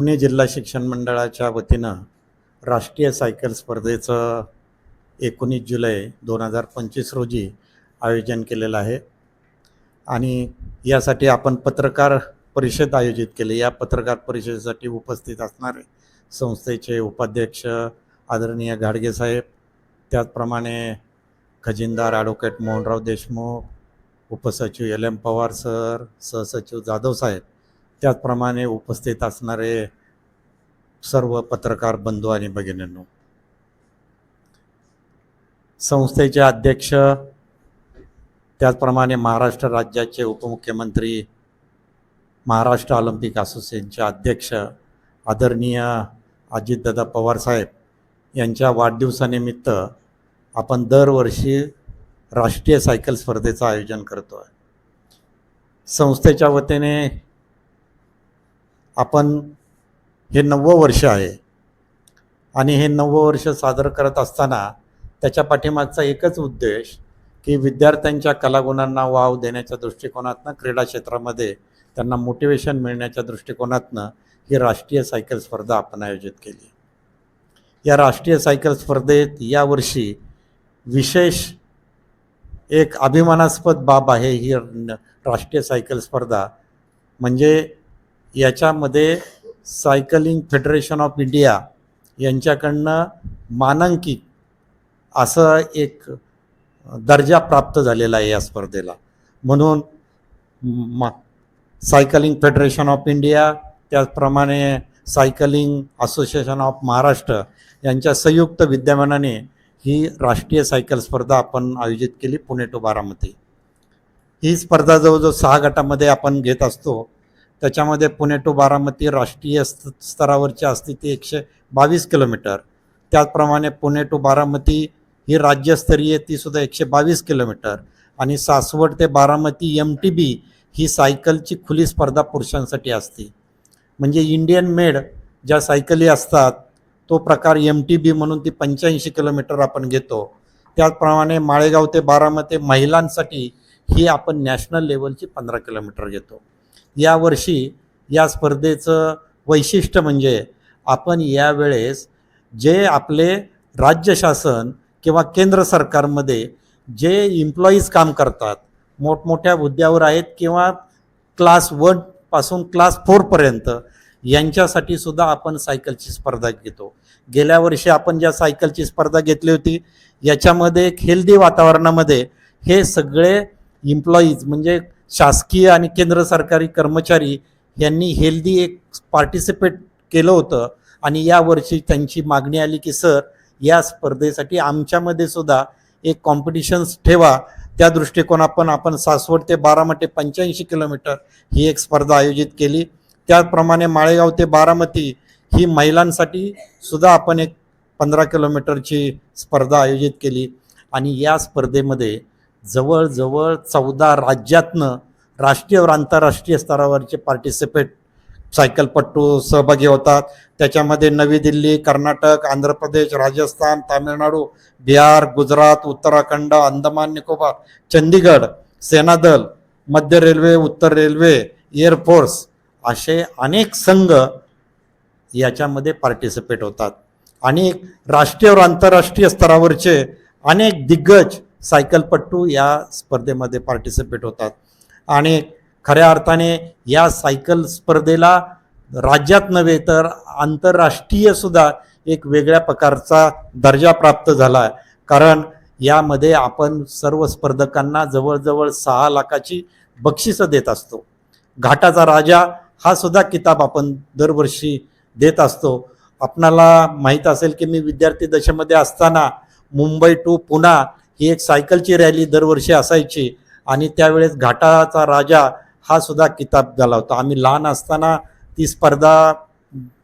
पुणे जिल्हा शिक्षण मंडळाच्या वतीनं राष्ट्रीय सायकल स्पर्धेचं एकोणीस जुलै दोन हजार पंचवीस रोजी आयोजन केलेलं आहे. आणि यासाठी आपण पत्रकार परिषद आयोजित केली. या पत्रकार परिषदेसाठी उपस्थित असणारे संस्थेचे उपाध्यक्ष आदरणीय गाडगे साहेब त्याचप्रमाणे खजिनदार ॲडव्होकेट मोहनराव देशमुख उपसचिव एल एम पवार सर सहसचिव जाधव साहेब त्याचप्रमाणे उपस्थित असणारे सर्व पत्रकार बंधू आणि भगिनींनो संस्थेचे अध्यक्ष त्याचप्रमाणे महाराष्ट्र राज्याचे उपमुख्यमंत्री महाराष्ट्र ऑलिम्पिक असोसिएशनचे अध्यक्ष आदरणीय अजितदादा पवारसाहेब यांच्या वाढदिवसानिमित्त आपण दरवर्षी राष्ट्रीय सायकल स्पर्धेचं आयोजन करतो आहे संस्थेच्या वतीने आपण हे नववं वर्ष आहे. आणि हे नववं वर्ष सादर करत असताना त्याच्या पाठीमागचा एकच उद्देश की विद्यार्थ्यांच्या कलागुणांना वाव देण्याच्या दृष्टिकोनातनं क्रीडा क्षेत्रामध्ये त्यांना मोटिवेशन मिळण्याच्या दृष्टिकोनातनं ही राष्ट्रीय सायकल स्पर्धा आपण आयोजित केली. या राष्ट्रीय सायकल स्पर्धेत यावर्षी विशेष एक अभिमानास्पद बाब आहे ही राष्ट्रीय सायकल स्पर्धा. म्हणजे याच्यामध्ये सायकलिंग फेडरेशन ऑफ इंडिया यांच्याकडनं मानांकित असं एक दर्जा प्राप्त झालेला आहे या स्पर्धेला. म्हणून मा सायकलिंग फेडरेशन ऑफ इंडिया त्याचप्रमाणे सायकलिंग असोसिएशन ऑफ महाराष्ट्र यांच्या संयुक्त विद्यमानाने ही राष्ट्रीय सायकल स्पर्धा आपण आयोजित केली पुणे टू बारामती. ही स्पर्धा जवळजवळ सहा गटामध्ये आपण घेत असतो. त्याच्यामध्ये पुणे टू बारामती राष्ट्रीय स्त स्तरावरची असते ती एकशे बावीस किलोमीटर. त्याचप्रमाणे पुणे टू बारामती ही राज्यस्तरीय ती सुद्धा एकशे बावीस किलोमीटर. आणि सासवड ते बारामती एम टी बी ही सायकलची खुली स्पर्धा पुरुषांसाठी असते. म्हणजे इंडियन मेड ज्या सायकली असतात तो प्रकार एम टी बी म्हणून ती पंच्याऐंशी किलोमीटर आपण घेतो. त्याचप्रमाणे माळेगाव ते बारामती महिलांसाठी ही आपण नॅशनल लेवलची पंधरा किलोमीटर घेतो. यावर्षी या स्पर्धेचं वैशिष्ट्य म्हणजे आपण यावेळेस जे आपले राज्य शासन किंवा केंद्र सरकारमध्ये जे इम्प्लॉईज काम करतात मोठमोठ्या हुद्द्यावर आहेत किंवा क्लास वनपासून क्लास फोरपर्यंत यांच्यासाठी सुद्धा आपण सायकलची स्पर्धा घेतो. गेल्या वर्षी आपण ज्या सायकलची स्पर्धा घेतली होती याच्यामध्ये एक हेल्दी वातावरणामध्ये हे सगळे इम्प्लॉईज म्हणजे शासकीय आणि केंद्र सरकारी कर्मचारी यांनी हेल्दी एक पार्टिसिपेट केलं होतं. आणि यावर्षी त्यांची मागणी आली की सर या स्पर्धेसाठी आमच्यामध्ये सुद्धा एक कॉम्पिटिशन्स ठेवा. त्या दृष्टिकोनातून आपण सासवड ते बारामती पंच्याऐंशी किलोमीटर ही एक स्पर्धा आयोजित केली. त्याचप्रमाणे माळेगाव ते बारामती ही महिलांसाठी सुद्धा आपण एक पंधरा किलोमीटरची स्पर्धा आयोजित केली. आणि या स्पर्धेमध्ये जवळजवळ चौदा राज्यातनं राष्ट्रीय व आंतरराष्ट्रीय स्तरावरचे पार्टिसिपेट सायकलपट्टू सहभागी होतात. त्याच्यामध्ये नवी दिल्ली कर्नाटक आंध्र प्रदेश राजस्थान तामिळनाडू बिहार गुजरात उत्तराखंड अंदमान निकोबार चंदीगड सेनादल मध्य रेल्वे उत्तर रेल्वे एअरफोर्स असे अनेक संघ याच्यामध्ये पार्टिसिपेट होतात. आणि राष्ट्रीय व आंतरराष्ट्रीय स्तरावरचे अनेक दिग्गज सायकलपट्टू या स्पर्धेमध्ये पार्टिसिपेट होतात. आणि खऱ्या अर्थाने या सायकल स्पर्धेला राज्यात नव्हे तर आंतरराष्ट्रीय सुद्धा एक वेगळ्या प्रकारचा दर्जा प्राप्त झाला आहे. कारण यामध्ये आपण सर्व स्पर्धकांना जवळजवळ सहा लाखाची बक्षिसं देत असतो. घाटाचा राजा हा सुद्धा किताब आपण दरवर्षी देत असतो. आपणाला माहीत असेल की मी विद्यार्थी दशेमध्ये असताना मुंबई टू पुणा ही एक सायकलची रॅली दरवर्षी असायची आणि त्यावेळेस घाटाचा राजा हा सुद्धा किताब झाला होता. आम्ही लहान असताना ती स्पर्धा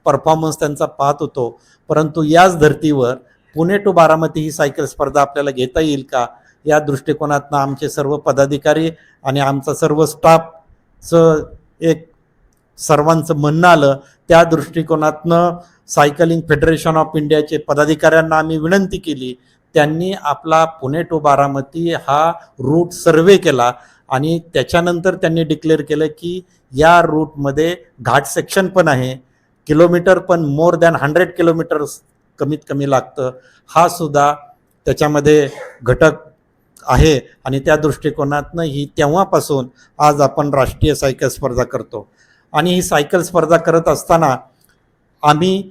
परफॉर्मन्स त्यांचा पाहत होतो. परंतु याच धर्तीवर पुणे टू बारामती ही सायकल स्पर्धा आपल्याला घेता येईल का? या दृष्टिकोनातनं आमचे सर्व पदाधिकारी आणि आमचा सर्व स्टाफचं एक सर्वांचं म्हणणं आलं. त्या दृष्टिकोनातनं सायकलिंग फेडरेशन ऑफ इंडियाचे पदाधिकाऱ्यांना आम्ही विनंती केली त्यांनी आपला पुणे टू बारामती हा रूट सर्वे केला आणि त्याच्यानंतर त्यांनी डिक्लेअर केलं की या रूटमध्ये घाट सेक्शन पण आहे किलोमीटर पण मोर दॅन हंड्रेड किलोमीटर कमीत कमी लागतं. हा सुद्धा त्याच्यामध्ये घटक आहे आणि त्या दृष्टिकोनातनं ही तेव्हापासून आज आपण राष्ट्रीय सायकल स्पर्धा करतो. आणि ही सायकल स्पर्धा करत असताना आम्ही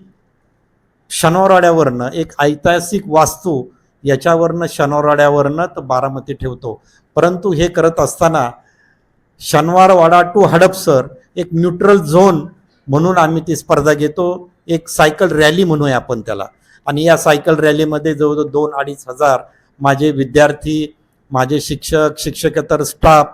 शनिवारवाड्यावरनं एक ऐतिहासिक वास्तू याच्यावरनं शनिवारवाड्यावरनं तर बारामती ठेवतो. परंतु हे करत असताना शनिवारवाडा टू हडपसर एक न्यूट्रल झोन म्हणून आम्ही ती स्पर्धा घेतो. एक सायकल रॅली म्हणूया आपण त्याला. आणि या सायकल रॅलीमध्ये जवळजवळ दोन अडीच हजार माझे विद्यार्थी माझे शिक्षक शिक्षकेतर स्टाफ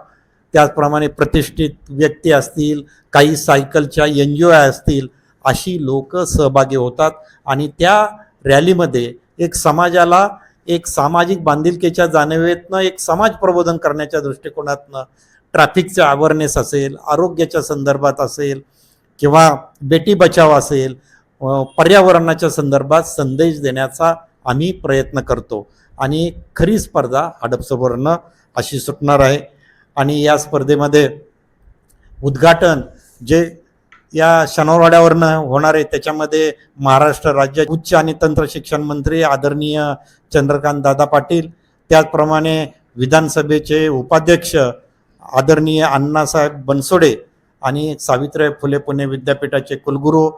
त्याचप्रमाणे प्रतिष्ठित व्यक्ती असतील काही सायकलच्या एन जी ओ असतील अशी लोक सहभागी होतात. आणि त्या रॅलीमध्ये एक समाजाला एक सामाजिक बांधिलकीच्या जाणीवेतनं एक समाज प्रबोधन करण्याच्या दृष्टिकोनातनं ट्रॅफिकचं अवेअरनेस असेल आरोग्याच्या संदर्भात असेल किंवा बेटी बचाव असेल पर्यावरणाच्या संदर्भात संदेश देण्याचा आम्ही प्रयत्न करतो. आणि खरी स्पर्धा हडपसरवरनं अशी सुटणार आहे. आणि या स्पर्धेमध्ये उद्घाटन जे या शनिवारवाड्यावरनं होणार आहे. त्याच्यामध्ये महाराष्ट्र राज्य उच्च आणि तंत्र शिक्षण मंत्री आदरणीय चंद्रकांत दादा पाटील त्याचप्रमाणे विधानसभेचे उपाध्यक्ष आदरणीय अण्णासाहेब बनसोडे आणि सावित्रीबाई फुले पुणे विद्यापीठाचे कुलगुरू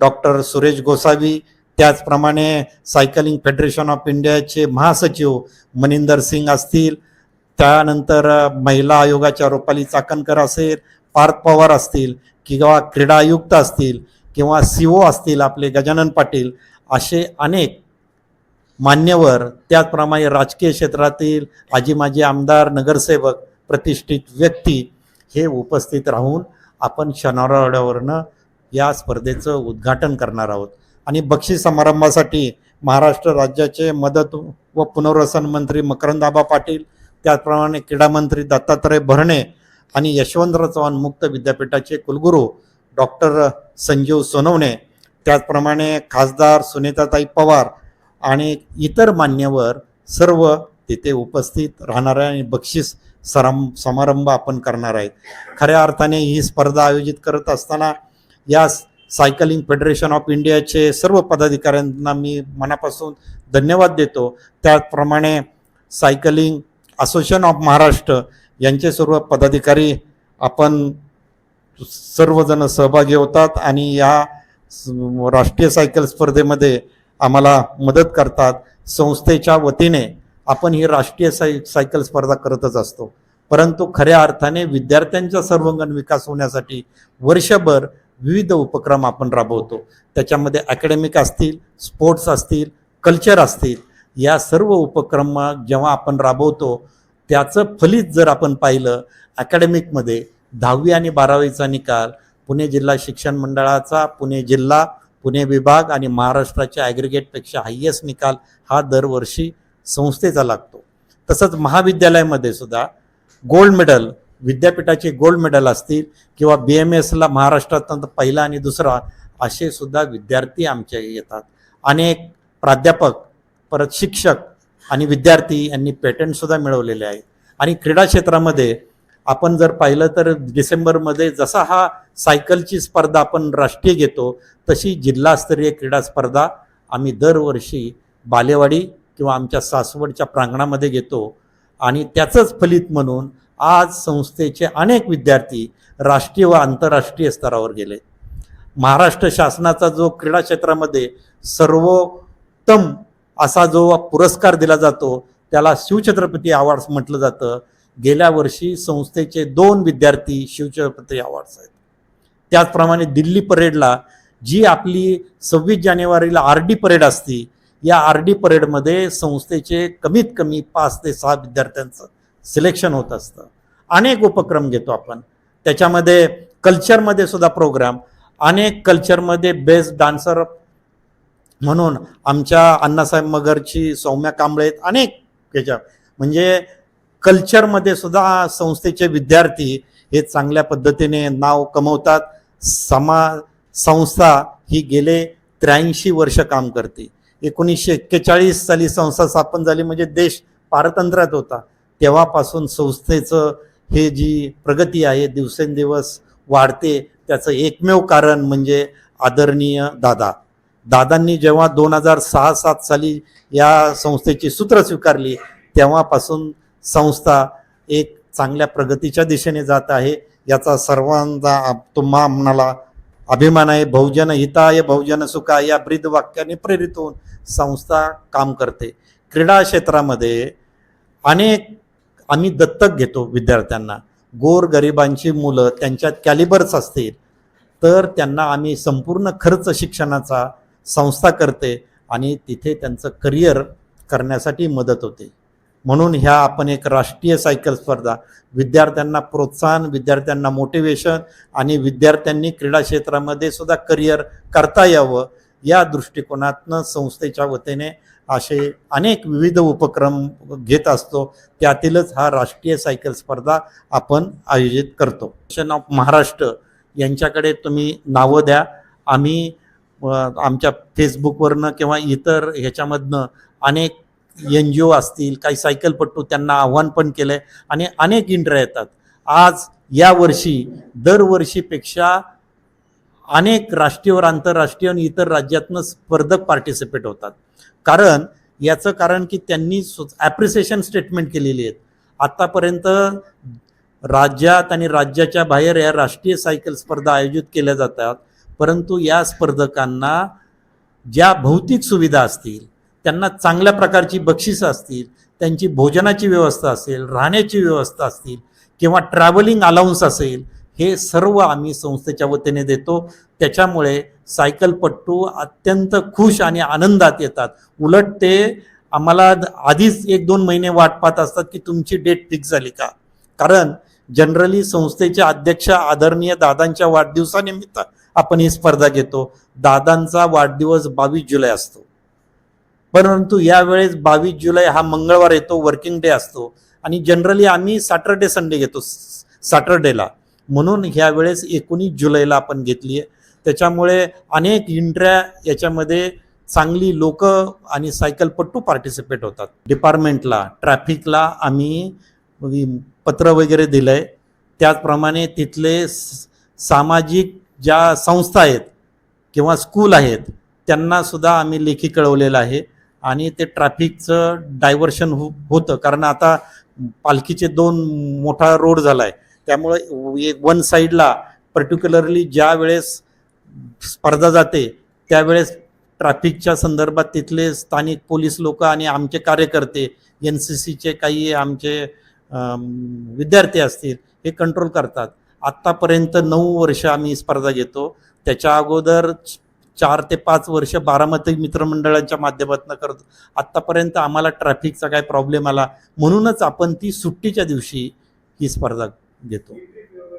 डॉक्टर सुरेश गोसावी त्याचप्रमाणे सायकलिंग फेडरेशन ऑफ इंडियाचे महासचिव मनिंदर सिंग असतील. त्यानंतर महिला आयोगाच्या रुपाली चाकणकर असेल पार्थ पवार असतील. किंवा क्रीडा आयुक्त असतील किंवा सी ओ असतील आपले गजानन पाटील असे अनेक मान्यवर त्याचप्रमाणे राजकीय क्षेत्रातील आजी माजी आमदार नगरसेवक प्रतिष्ठित व्यक्ती हे उपस्थित राहून आपण शनिवारवाड्यावरनं या स्पर्धेचं उद्घाटन करणार आहोत. आणि बक्षीस समारंभासाठी महाराष्ट्र राज्याचे मदत व पुनर्वसन मंत्री मकरंदाबा पाटील त्याचप्रमाणे क्रीडा मंत्री दत्तात्रय भरणे आणि यशवंतराव चव्हाण मुक्त विद्यापीठाचे कुलगुरू डॉक्टर संजीव सोनवणे त्याचप्रमाणे खासदार सुनीताताई पवार आणि इतर मान्यवर सर्व तिथे उपस्थित राहणार आहे आणि बक्षीस सरम समारंभ आपण करणार आहे खऱ्या अर्थाने ही स्पर्धा आयोजित करत असताना या सायकलिंग फेडरेशन ऑफ इंडियाचे सर्व पदाधिकाऱ्यांना मी मनापासून धन्यवाद देतो. त्याचप्रमाणे सायकलिंग असोसिएशन ऑफ महाराष्ट्र यांचे सर्व पदाधिकारी आपण सर्वजण सहभागी होतात आणि या राष्ट्रीय सायकल स्पर्धेमध्ये आम्हाला मदत करतात. संस्थेच्या वतीने आपण ही राष्ट्रीय साय सायकल स्पर्धा करतच असतो. परंतु खऱ्या अर्थाने विद्यार्थ्यांचा सर्वांगण विकास होण्यासाठी वर्षभर विविध उपक्रम आपण राबवतो. त्याच्यामध्ये अकॅडमिक असतील स्पोर्ट्स असतील कल्चर असतील या सर्व उपक्रम जेव्हा आपण राबवतो त्याचं फलित जर आपण पाहिलं अकॅडमिकमध्ये दहावी आणि बारावीचा निकाल पुणे जिल्हा शिक्षण मंडळाचा पुणे जिल्हा पुणे विभाग आणि महाराष्ट्राच्या ॲग्रिगेटपेक्षा हायेस्ट निकाल हा दरवर्षी संस्थेचा लागतो. तसंच महाविद्यालयामध्ये सुद्धा गोल्ड मेडल विद्यापीठाचे गोल्ड मेडल असतील किंवा बी एम एसला महाराष्ट्रात पहिला आणि दुसरा असे सुद्धा विद्यार्थी आमच्या येतात. अनेक प्राध्यापक परत शिक्षक आणि विद्यार्थी यांनी पेटंटसुद्धा मिळवलेले आहे आणि क्रीडा क्षेत्रामध्ये आपण जर पाहिलं तर डिसेंबरमध्ये जसा हा सायकलची स्पर्धा आपण राष्ट्रीय घेतो तशी जिल्हास्तरीय क्रीडा स्पर्धा आम्ही दरवर्षी बालेवाडी किंवा आमच्या सासवडच्या प्रांगणामध्ये घेतो. आणि त्याचंच फलित म्हणून आज संस्थेचे अनेक विद्यार्थी राष्ट्रीय व आंतरराष्ट्रीय स्तरावर गेले. महाराष्ट्र शासनाचा जो क्रीडा क्षेत्रामध्ये सर्वोत्तम असा जो पुरस्कार दिला जातो त्याला शिवछत्रपती अवॉर्ड्स म्हटलं जातं. गेल्या वर्षी संस्थेचे दोन विद्यार्थी शिवछत्रपती अवॉर्ड्स आहेत. त्याचप्रमाणे दिल्ली परेडला जी आपली सव्वीस जानेवारीला आर डी परेड असती या आर डी परेडमध्ये संस्थेचे कमीत कमी पाच ते सहा विद्यार्थ्यांचं सिलेक्शन होत असतं. अनेक उपक्रम घेतो आपण. त्याच्यामध्ये कल्चरमध्ये सुद्धा प्रोग्राम अनेक कल्चरमध्ये बेस्ट डान्सर म्हणून आमच्या अण्णासाहेब मगरची सौम्या कांबळे अनेक याच्या. म्हणजे कल्चरमध्ये सुद्धा संस्थेचे विद्यार्थी हे चांगल्या पद्धतीने नाव कमवतात. समा संस्था ही गेले त्र्याऐंशी वर्ष काम करते. एकोणीसशे एक्केचाळीस साली संस्था स्थापन झाली म्हणजे देश पारतंत्र्यात होता. तेव्हापासून संस्थेचं हे जी प्रगती आहे दिवसेंदिवस वाढते त्याचं एकमेव कारण म्हणजे आदरणीय दादा. दादांनी जेव्हा दोन हजार सहा सात साली या संस्थेची सूत्र स्वीकारली तेव्हापासून संस्था एक चांगल्या प्रगतीच्या दिशेने जात आहे. याचा सर्वांचा तुम्हा मनाला अभिमान आहे. बहुजन हिताय बहुजन सुखा या ब्रीद वाक्याने प्रेरित होऊन संस्था काम करते. क्रीडा क्षेत्रामध्ये अनेक आम्ही दत्तक घेतो विद्यार्थ्यांना. गोर गरिबांची मुलं त्यांच्यात कॅलिबर्स असतील तर त्यांना आम्ही संपूर्ण खर्च शिक्षणाचा संस्था करते आणि तिथे त्यांचं करिअर करण्यासाठी मदत होते. म्हणून ह्या आपण एक राष्ट्रीय सायकल स्पर्धा विद्यार्थ्यांना प्रोत्साहन विद्यार्थ्यांना मोटिवेशन आणि विद्यार्थ्यांनी क्रीडा क्षेत्रामध्ये सुद्धा करिअर करता यावं या दृष्टिकोनातनं संस्थेच्या वतीने असे अनेक विविध उपक्रम घेत असतो. त्यातीलच हा राष्ट्रीय सायकल स्पर्धा आपण आयोजित करतो. ऑफ महाराष्ट्र यांच्याकडे तुम्ही नावं द्या. आम्ही आमच्या फेसबुकवरनं किंवा इतर ह्याच्यामधनं अनेक एन जी ओ असतील काही सायकलपट्टू त्यांना आव्हान पण केलं आहे आणि अनेक इंट्र्या येतात. आज या वर्षी दरवर्षीपेक्षा अनेक राष्ट्रीय व आंतरराष्ट्रीय आणि इतर राज्यातनं स्पर्धक पार्टिसिपेट होतात. कारण याचं कारण की त्यांनी ॲप्रिसिएशन स्टेटमेंट केलेली आहेत. आत्तापर्यंत राज्यात आणि राज्याच्या बाहेर या राष्ट्रीय सायकल स्पर्धा आयोजित केल्या जातात. परंतु या स्पर्धकांना ज्या भौतिक सुविधा असतील त्यांना चांगल्या प्रकारची बक्षिसं असतील त्यांची भोजनाची व्यवस्था असेल राहण्याची व्यवस्था असतील किंवा ट्रॅव्हलिंग अलाउन्स असेल हे सर्व आम्ही संस्थेच्या वतीने देतो. त्याच्यामुळे सायकलपट्टू अत्यंत खुश आणि आनंदात येतात. उलट ते आम्हाला आधीच एक दोन महिने वाट पाहत असतात की तुमची डेट फिक्स झाली का? कारण जनरली संस्थेचे अध्यक्ष आदरणीय दादांच्या वाढदिवसानिमित्त आपण ही स्पर्धा घेतो. दादांचा वाढदिवस बावीस जुलै असतो. परंतु यावेळेस बावीस जुलै हा मंगळवार येतो वर्किंग डे असतो. आणि जनरली आम्ही सॅटर्डे संडे घेतो सॅटर्डेला म्हणून ह्यावेळेस एकोणीस जुलैला आपण घेतली आहे. त्याच्यामुळे अनेक इंट्र्या याच्यामध्ये चांगली लोक आणि सायकलपट्टू पार्टिसिपेट होतात. डिपार्टमेंटला ट्रॅफिकला आम्ही पत्र वगैरे दिलं आहे त्याचप्रमाणे तिथले स- सामाजिक ज्या संस्था आहेत किंवा स्कूल आहेत त्यांना सुद्धा आम्ही लेखी कळवलेलं आहे. आणि ते ट्रॅफिकचं डायव्हर्शन हो होतं. कारण आता पालखीचे दोन मोठा रोड झाला आहे त्यामुळे एक वन साईडला पर्टिक्युलरली ज्या वेळेस स्पर्धा जाते त्यावेळेस ट्रॅफिकच्या संदर्भात तिथले स्थानिक पोलीस लोक आणि आमचे कार्यकर्ते एन सी सीचे काही आमचे विद्यार्थी असतील हे कंट्रोल करतात. आत्तापर्यंत नऊ वर्ष आम्ही स्पर्धा घेतो. त्याच्या अगोदर चार ते पाच वर्ष बारामती मित्रमंडळांच्या माध्यमातून करतो आत्तापर्यंत आम्हाला ट्रॅफिकचा काय प्रॉब्लेम आला. म्हणूनच आपण ती सुट्टीच्या दिवशी ही स्पर्धा घेतो.